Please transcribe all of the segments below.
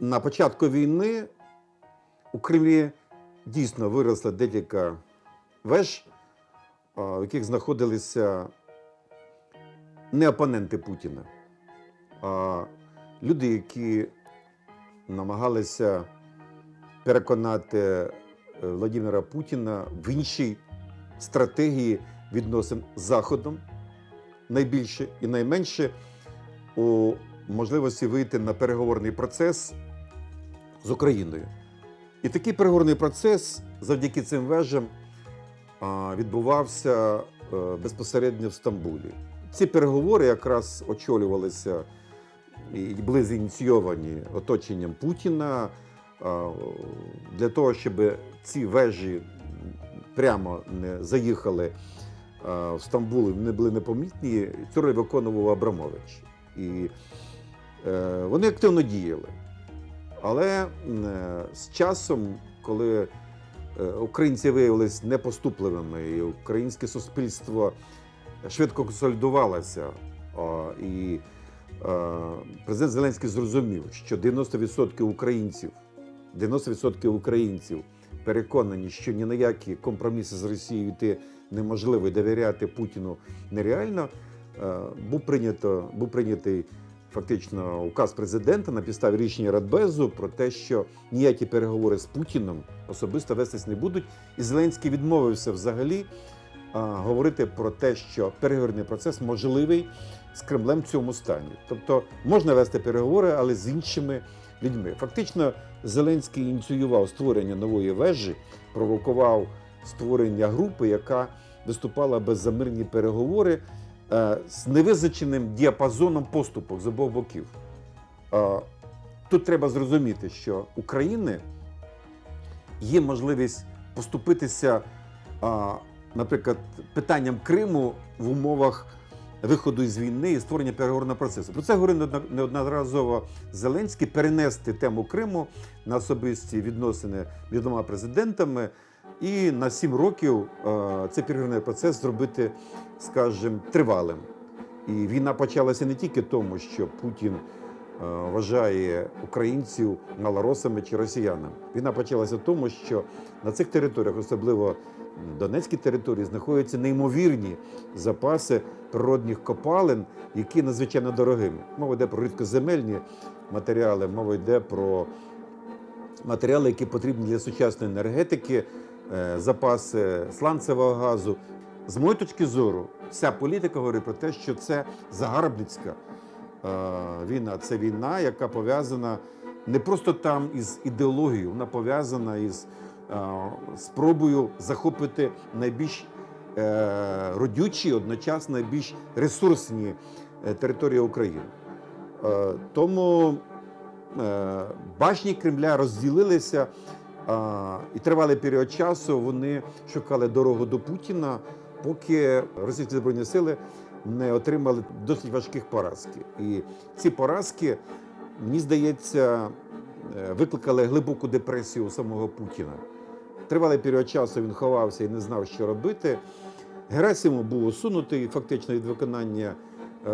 на початку війни у Кремлі дійсно виросла декілька веж, в яких знаходилися не опоненти Путіна, а люди, які намагалися переконати е, Владимира Путіна в іншій стратегії відносин з Заходом, найбільше і найменше у можливості вийти на переговорний процес з Україною. І такий переговорний процес завдяки цим вежам відбувався е, безпосередньо в Стамбулі. Ці переговори якраз очолювалися і були зініційовані оточенням Путіна для того, щоб ці вежі прямо не заїхали в Стамбул, і не були непомітні. Цю роль виконував Абрамович. І е, вони активно діяли. Але е, з часом, коли е, українці виявилися непоступливими, і українське суспільство швидко консолідувалося, і е, президент Зеленський зрозумів, що 90% українців, 90% українців переконані, що ні на які компроміси з Росією йти неможливо і довіряти Путіну нереально, був прийнято був прийнятий фактично указ президента на підставі рішення Радбезу про те, що ніякі переговори з Путіном особисто вестись не будуть. І Зеленський відмовився взагалі а, говорити про те, що переговорний процес можливий з Кремлем в цьому стані. Тобто можна вести переговори, але з іншими людьми. Фактично, Зеленський ініціював створення нової вежі, провокував створення групи, яка виступала без за мирні переговори е, з невизначеним діапазоном поступок з обох боків. Е, Тут треба зрозуміти, що України є можливість поступитися, наприклад, питанням Криму в умовах виходу із війни і створення переговорного процесу. Про це говорив неодноразово Зеленський перенести тему Криму на особисті відносини між двома президентами. І на сім років е, цей переговорний процес зробити, скажімо, тривалим. І війна почалася не тільки тому, що Путін е, вважає українців малоросами чи росіянами. Війна почалася тому, що на цих територіях, особливо Донецькій території, знаходяться неймовірні запаси природних копалин, які надзвичайно дорогими. Мова йде про рідкоземельні матеріали, мова йде про матеріали, які потрібні для сучасної енергетики, запаси сланцевого газу. З моєї точки зору, вся політика говорить про те, що це загарбницька е, війна. Це війна, яка пов'язана не просто там із ідеологією, вона пов'язана із е, спробою захопити найбільш е, родючі, одночасно найбільш ресурсні е, території України. Е, Тому е, башні Кремля розділилися, і тривалий період часу вони шукали дорогу до Путіна, поки російські збройні сили не отримали досить важких поразки. І ці поразки, мені здається, е, викликали глибоку депресію у самого Путіна. Тривалий період часу він ховався і не знав, що робити. Герасимов був усунутий фактично від виконання е,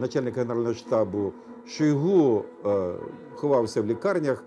начальника генерального штабу. Шойгу е, ховався в лікарнях,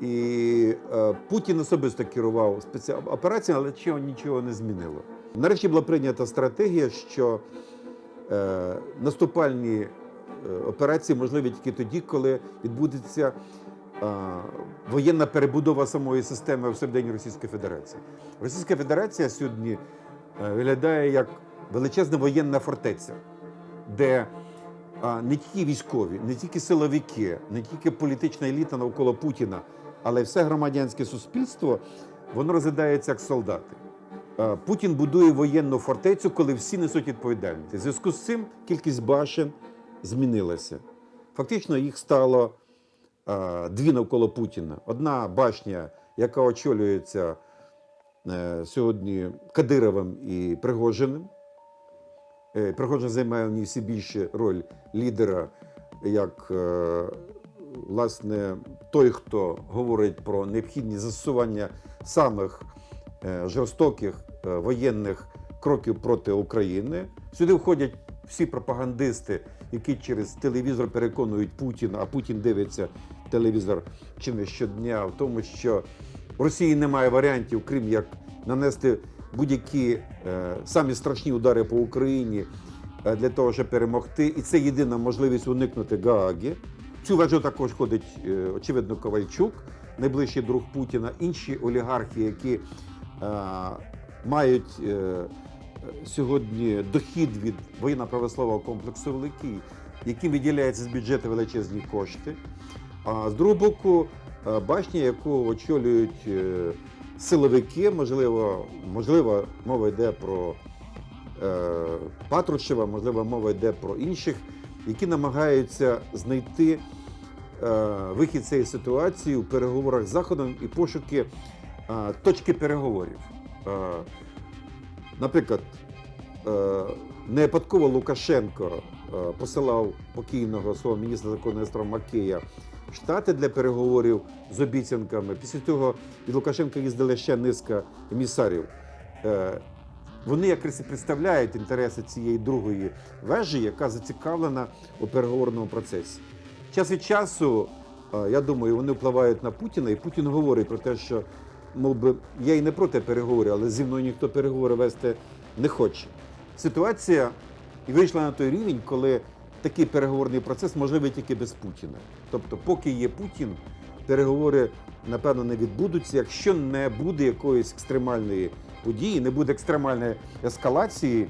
і е, Путін особисто керував спеціальною операцією, але чого нічого не змінило. Нарешті була прийнята стратегія, що е, наступальні е, операції можливі тільки тоді, коли відбудеться воєнна перебудова самої системи всередині Російської Федерації. Російська Федерація сьогодні виглядає як величезна воєнна фортеця, де не тільки військові, не тільки силовики, не тільки політична еліта навколо Путіна, але все громадянське суспільство, воно розглядається як солдати. Путін будує воєнну фортецю, коли всі несуть відповідальність. В зв'язку з цим кількість башен змінилася. Фактично їх стало дві навколо Путіна. Одна башня, яка очолюється е, сьогодні Кадировим і Пригожиним. Е, Пригожин займає в ній все більше роль лідера, як е, власне той, хто говорить про необхідність застосування самих е, жорстоких е, воєнних кроків проти України. Сюди входять всі пропагандисти, які через телевізор переконують Путіна, а Путін дивиться телевізор чи не щодня, в тому, що в Росії немає варіантів, крім як нанести будь-які е, самі страшні удари по Україні для того, щоб перемогти. І це єдина можливість уникнути Гааги. Цю вежу також ходить, е, очевидно, Ковальчук, найближчий друг Путіна, інші олігархи, які е, мають е, сьогодні дохід від воєнно-промислового комплексу великий, яким виділяються з бюджету величезні кошти. А з другого боку, башня, яку очолюють силовики, можливо, можливо, мова йде про е, Патрушева, можливо, мова йде про інших, які намагаються знайти вихід цієї ситуації у переговорах з Заходом і пошуки е, точки переговорів. Е, Наприклад, е, не випадково Лукашенко е, посилав покійного свого міністра законної справ Макея в Штати для переговорів з обіцянками. Після цього від Лукашенка їздили ще низка емісарів. Е, Вони якраз і представляють інтереси цієї другої вежі, яка зацікавлена у переговорному процесі. Час від часу, е, я думаю, вони впливають на Путіна, і Путін говорить про те, що мов би, я і не проти переговорів, але зі мною ніхто переговори вести не хоче. Ситуація вийшла на той рівень, коли такий переговорний процес можливий тільки без Путіна. Тобто, поки є Путін, переговори напевно не відбудуться, якщо не буде якоїсь екстремальної події, не буде екстремальної ескалації,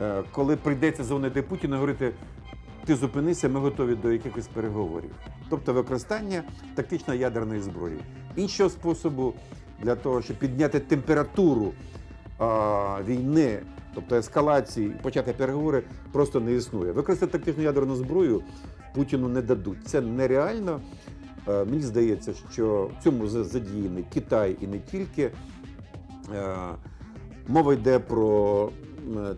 е, коли прийдеться дзвонити Путіна і говорити. Ти зупинися, ми готові до якихось переговорів. Тобто використання тактично ядерної зброї. Іншого способу для того, щоб підняти температуру а, війни, тобто ескалації, почати переговори, просто не існує. Використати тактичну ядерну зброю Путіну не дадуть. Це нереально. Е, Мені здається, що в цьому задіяний Китай і не тільки. Е, Мова йде про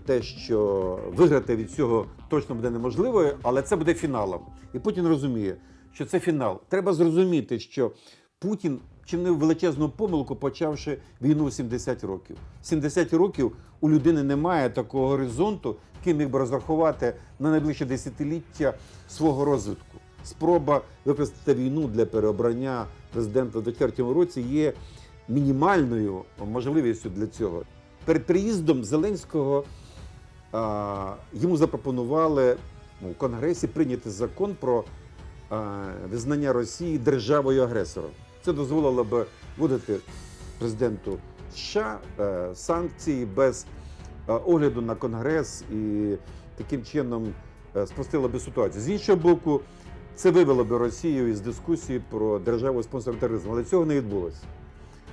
те, що виграти від цього точно буде неможливо, але це буде фіналом. І Путін розуміє, що це фінал. Треба зрозуміти, що Путін чинив величезну помилку, почавши війну в 70 років. 70 років у людини немає такого горизонту, який міг би розрахувати на найближче десятиліття свого розвитку. Спроба використати війну для переобрання президента в 2004 році є мінімальною можливістю для цього. Перед приїздом Зеленського йому запропонували ну, в Конгресі прийняти закон про визнання Росії державою агресором. Це дозволило би вводити президенту США е, санкції без е, огляду на Конгрес і таким чином е, спростило би ситуацію. З іншого боку, це вивело би Росію із дискусії про державу спонсор тероризму, але цього не відбулося.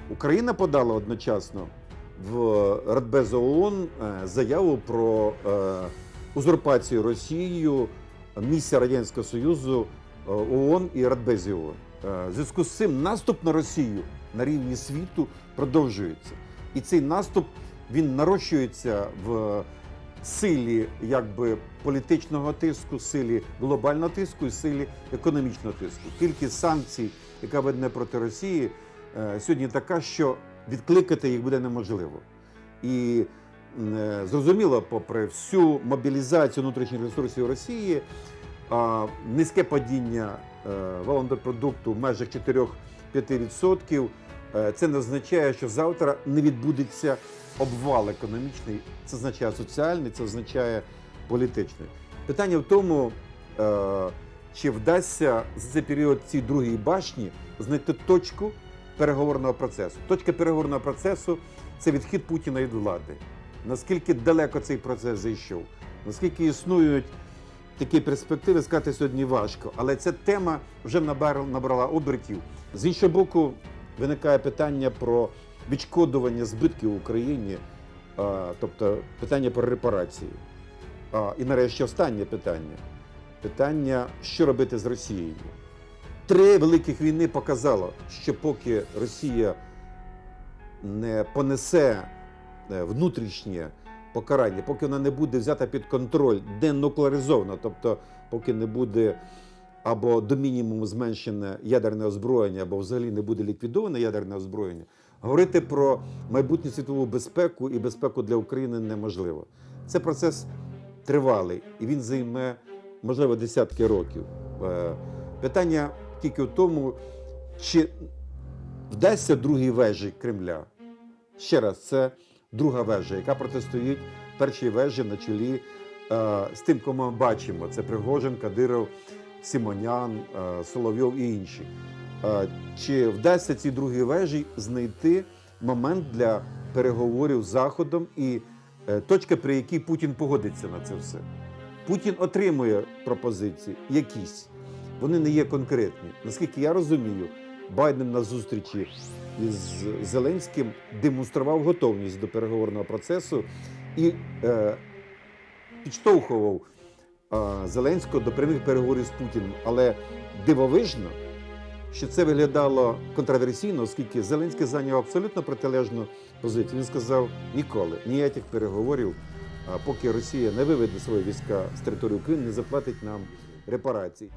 Україна подала одночасно в Радбез ООН е, заяву про е, узурпацію Росією місця Радянського Союзу е, ООН і Радбезі зв'язку з цим наступ на Росію на рівні світу продовжується. І цей наступ він нарощується в силі якби політичного тиску, силі глобального тиску і силі економічного тиску. Кількість санкцій, яка веде проти Росії, сьогодні така, що відкликати їх буде неможливо. І е, зрозуміло, попри всю мобілізацію внутрішніх ресурсів Росії, низьке падіння е, в межах 4-5%, е, це не означає, що завтра не відбудеться обвал економічний. Це означає соціальний, це означає політичний. Питання в тому, чи вдасться за цей період цій другій башні знайти точку переговорного процесу. Точка переговорного процесу це відхід Путіна від влади. Наскільки далеко цей процес зайшов, наскільки існують такі перспективи, сказати сьогодні важко. Але ця тема вже набрала, обертів. З іншого боку, виникає питання про відшкодування збитків в Україні, тобто питання про репарації. І нарешті останнє питання. Питання, що робити з Росією. Три великих війни показало, що поки Росія не понесе е, внутрішнє покарання, поки вона не буде взята під контроль, денуклеаризована, тобто поки не буде або до мінімуму зменшене ядерне озброєння, або взагалі не буде ліквідоване ядерне озброєння, говорити про майбутню світову безпеку і безпеку для України неможливо. Це процес тривалий і він займе, можливо, десятки років. Е, Питання тільки в тому, чи вдасться другій вежі Кремля. Ще раз, це друга вежа, яка протистоїть першій вежі на чолі е, з тим, кого ми бачимо. Це Пригожин, Кадиров, Сімонян, е, Соловйов і інші. Е, чи вдасться цій другій вежі знайти момент для переговорів з Заходом і е, точка, при якій Путін погодиться на це все? Путін отримує пропозиції якісь. Вони не є конкретні. Наскільки я розумію, Байден на зустрічі із Зеленським демонстрував готовність до переговорного процесу і е, підштовхував е, Зеленського до прямих переговорів з Путіним. Але дивовижно, що це виглядало контроверсійно, оскільки Зеленський зайняв абсолютно протилежну позицію. Він сказав ніколи ніяких переговорів, поки Росія не виведе свої війська з території України, не заплатить нам репарацій.